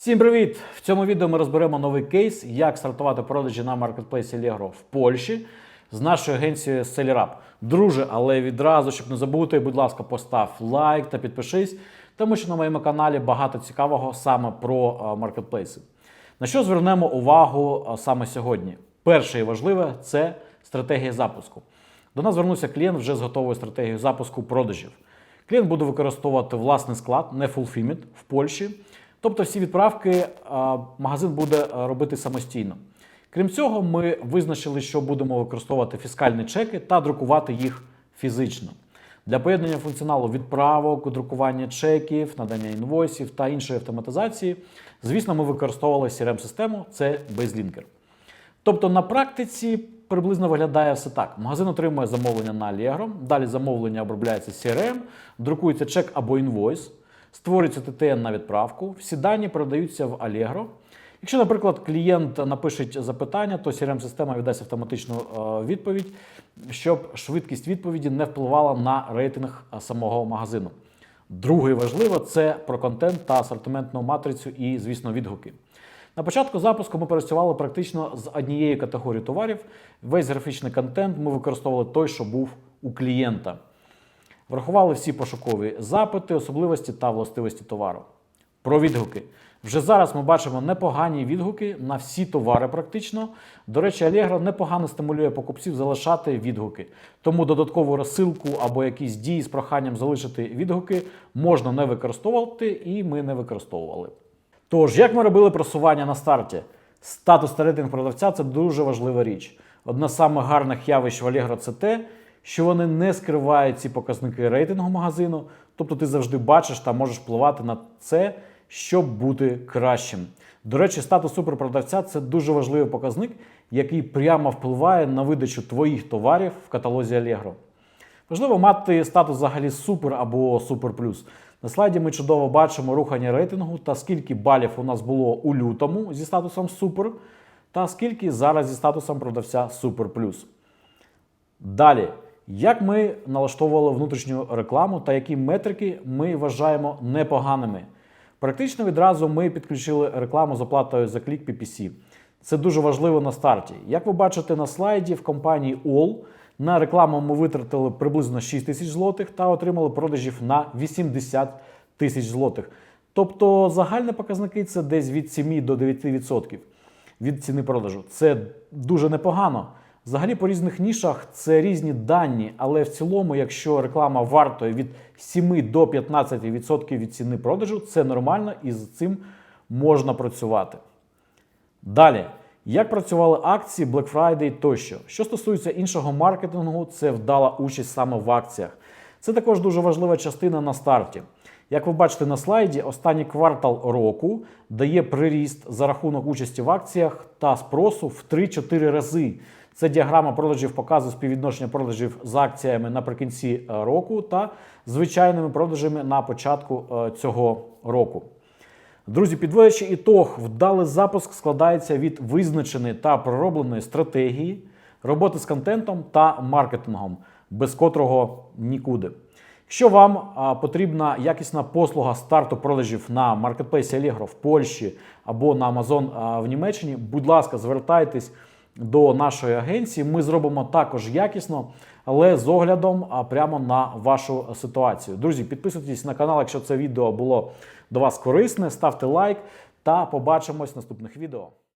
Всім привіт! В цьому відео ми розберемо новий кейс, як стартувати продажі на маркетплейсі Allegro в Польщі з нашою агенцією SellerUp. Друже, але відразу, щоб не забути, будь ласка, постав лайк та підпишись, тому що на моєму каналі багато цікавого саме про маркетплейси. На що звернемо увагу саме сьогодні? Перше і важливе це стратегія запуску. До нас звернувся клієнт вже з готовою стратегією запуску продажів. Клієнт буде використовувати власний склад, не Fulfillment, в Польщі. Тобто всі відправки магазин буде робити самостійно. Крім цього, ми визначили, що будемо використовувати фіскальні чеки та друкувати їх фізично. Для поєднання функціоналу відправок, друкування чеків, надання інвойсів та іншої автоматизації, звісно, ми використовували CRM-систему, це BaseLinker. Тобто на практиці приблизно виглядає все так: магазин отримує замовлення на Allegro, далі замовлення обробляється CRM, друкується чек або інвойс, створюється ТТН на відправку, всі дані передаються в Allegro. Якщо, наприклад, клієнт напише запитання, то CRM-система віддасть автоматичну е, відповідь, щоб швидкість відповіді не впливала на рейтинг е, самого магазину. Друге важливо це про контент та асортиментну матрицю і, звісно, відгуки. На початку запуску ми працювали практично з однією категорією товарів. Весь графічний контент ми використовували той, що був у клієнта. Врахували всі пошукові запити, особливості та властивості товару. Про відгуки. Вже зараз ми бачимо непогані відгуки на всі товари практично. До речі, Allegro непогано стимулює покупців залишати відгуки. Тому додаткову розсилку або якісь дії з проханням залишити відгуки можна не використовувати, і ми не використовували. Тож, як ми робили просування на старті? Статус та рейтинг продавця це дуже важлива річ. Одна з самих гарних явищ в Allegro – це те, що вони не скривають ці показники рейтингу магазину. Тобто ти завжди бачиш та можеш впливати на це, щоб бути кращим. До речі, статус суперпродавця це дуже важливий показник, який прямо впливає на видачу твоїх товарів в каталозі Allegro. Важливо мати статус взагалі супер або супер плюс. На слайді ми чудово бачимо рухання рейтингу та скільки балів у нас було у лютому зі статусом супер, та скільки зараз зі статусом продавця супер плюс. Далі, як ми налаштовували внутрішню рекламу та які метрики ми вважаємо непоганими. Практично відразу ми підключили рекламу з оплатою за клік PPC. Це дуже важливо на старті. Як ви бачите на слайді, в компанії All на рекламу ми витратили приблизно 6 тисяч злотих та отримали продажів на 80 тисяч злотих. Тобто загальні показники це десь від 7 до 9% від ціни продажу. Це дуже непогано. Взагалі по різних нішах це різні дані, але в цілому, якщо реклама вартує від 7 до 15% від ціни продажу, це нормально і з цим можна працювати. Далі, як працювали акції Black Friday тощо. Що стосується іншого маркетингу, це вдала участь саме в акціях. Це також дуже важлива частина на старті. Як ви бачите на слайді, останній квартал року дає приріст за рахунок участі в акціях та спросу в 3-4 рази. Це діаграма продажів показує співвідношення продажів з акціями наприкінці е, року та звичайними продажами на початку е, цього року. Друзі, підводячи ітог, вдалий запуск складається від визначеної та проробленої стратегії, роботи з контентом та маркетингом, без котрого нікуди. Якщо вам потрібна якісна послуга старту продажів на маркетплейсі Allegro в Польщі або на Amazon в Німеччині, будь ласка, звертайтесь до нашої агенції. Ми зробимо також якісно, але з оглядом прямо на вашу ситуацію. Друзі, підписуйтесь на канал, якщо це відео було до вас корисне, ставте лайк та побачимось в наступних відео.